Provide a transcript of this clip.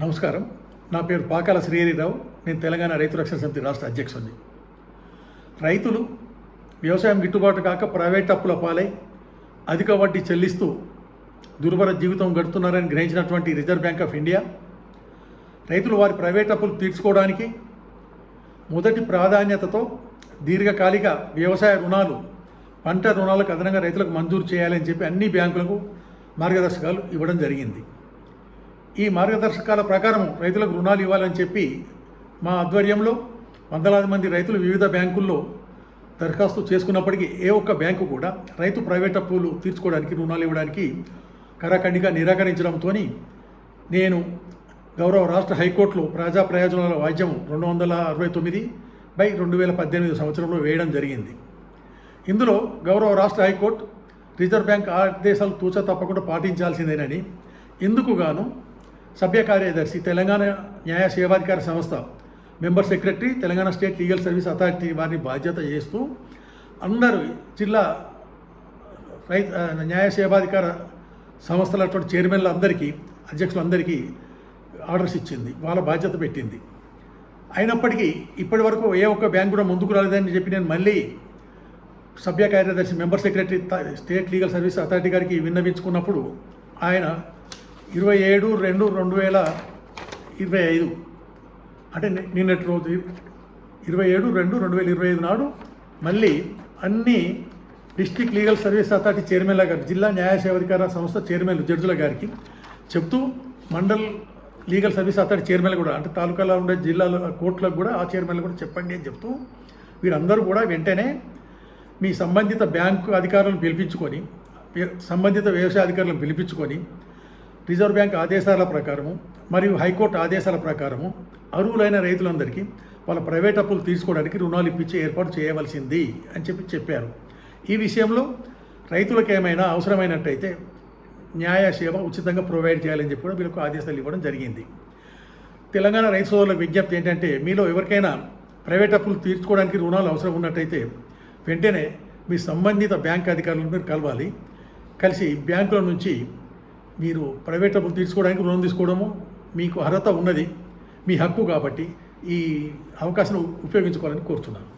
నమస్కారం. నా పేరు పాకాల శ్రీహరిరావు. నేను తెలంగాణ రైతు రక్షణ సమితి రాష్ట్ర అధ్యక్షుడిని. రైతులు వ్యవసాయం గిట్టుబాటు కాక ప్రైవేట్ అప్పుల పాలై అధిక వడ్డీ చెల్లిస్తూ దుర్భర జీవితం గడుపుతున్నారని గ్రహించినటువంటి రిజర్వ్ బ్యాంక్ ఆఫ్ ఇండియా రైతులు వారి ప్రైవేట్ అప్పులు తీర్చుకోవడానికి మొదటి ప్రాధాన్యతతో దీర్ఘకాలిక వ్యవసాయ రుణాలు పంట రుణాలకు అదనంగా రైతులకు మంజూరు చేయాలని చెప్పి అన్ని బ్యాంకులకు మార్గదర్శకాలు ఇవ్వడం జరిగింది. ఈ మార్గదర్శకాల ప్రకారం రైతులకు రుణాలు ఇవ్వాలని చెప్పి మా ఆధ్వర్యంలో వందలాది మంది రైతులు వివిధ బ్యాంకుల్లో దరఖాస్తు చేసుకున్నప్పటికీ ఏ ఒక్క బ్యాంకు కూడా రైతు ప్రైవేట్ అప్పులు తీర్చుకోవడానికి రుణాలు ఇవ్వడానికి కరాఖండిగా నిరాకరించడంతో నేను గౌరవ రాష్ట్ర హైకోర్టులో ప్రజా ప్రయోజనాల వాద్యం రెండు వందల అరవై తొమ్మిది బై రెండు వేల పద్దెనిమిది సంవత్సరంలో వేయడం జరిగింది. ఇందులో గౌరవ రాష్ట్ర హైకోర్టు రిజర్వ్ బ్యాంక్ ఆదేశాలు తూచ తప్పకుండా పాటించాల్సిందేనని ఇందుకు గాను సభ్య కార్యదర్శి తెలంగాణ న్యాయ సేవాధికార సంస్థ member secretary Telangana state legal service authority వారిని బాధ్యత చేస్తూ అందరూ జిల్లా రైతు న్యాయ సేవాధికార సంస్థల చైర్మన్లు అందరికీ అధ్యక్షులందరికీ ఆర్డర్స్ ఇచ్చింది. వాళ్ళ బాధ్యత పెట్టింది. అయినప్పటికీ ఇప్పటి వరకు ఏ ఒక్క బ్యాంక్ కూడా ముందుకు రాలేదని చెప్పి నేను మళ్ళీ సభ్య కార్యదర్శి member secretary state legal service authority గారికి విన్నవించుకున్నప్పుడు ఆయన ఇరవై ఏడు రెండు రెండు వేల ఇరవై ఐదు. అంటే నిన్నటి రోజు ఇరవై ఏడు రెండు రెండు వేల ఇరవై ఐదు నాడు మళ్ళీ అన్ని డిస్ట్రిక్ట్ లీగల్ సర్వీస్ అథారిటీ చైర్మన్ల గారు జిల్లా న్యాయసేవాధికార సంస్థ చైర్మన్లు జడ్జుల గారికి చెప్తూ మండల్ లీగల్ సర్వీస్ అథారిటీ చైర్మన్లు కూడా అంటే తాలూకాలో ఉండే జిల్లాల కోర్టులకు కూడా ఆ చైర్మన్లు కూడా చెప్పండి అని చెప్తూ వీరందరూ కూడా వెంటనే మీ సంబంధిత బ్యాంకు అధికారులను పిలిపించుకొని సంబంధిత వ్యవసాయ అధికారులను పిలిపించుకొని రిజర్వ్ బ్యాంక్ ఆదేశాల ప్రకారము మరియు హైకోర్టు ఆదేశాల ప్రకారము అర్హులైన రైతులందరికీ వాళ్ళ ప్రైవేట్ అప్పులు తీసుకోవడానికి రుణాలు ఇప్పించి ఏర్పాటు చేయవలసింది అని చెప్పి చెప్పారు. ఈ విషయంలో రైతులకు ఏమైనా అవసరమైనట్టయితే న్యాయ సేవ ఉచితంగా ప్రొవైడ్ చేయాలని చెప్పి కూడా వీళ్ళకు ఆదేశాలు ఇవ్వడం జరిగింది. తెలంగాణ రైతు సోదరులకు విజ్ఞప్తి ఏంటంటే మీలో ఎవరికైనా ప్రైవేట్ అప్పులు తీర్చుకోవడానికి రుణాలు అవసరం ఉన్నట్టయితే వెంటనే మీ సంబంధిత బ్యాంక్ అధికారులను మీరు కలవాలి. కలిసి బ్యాంకుల నుంచి మీరు ప్రైవేట్ అప్పులు తీర్చుకోవడానికి రుణం తీసుకోవడము మీకు అర్హత ఉన్నది మీ హక్కు కాబట్టి ఈ అవకాశం ఉపయోగించుకోవాలని కోరుతున్నాను.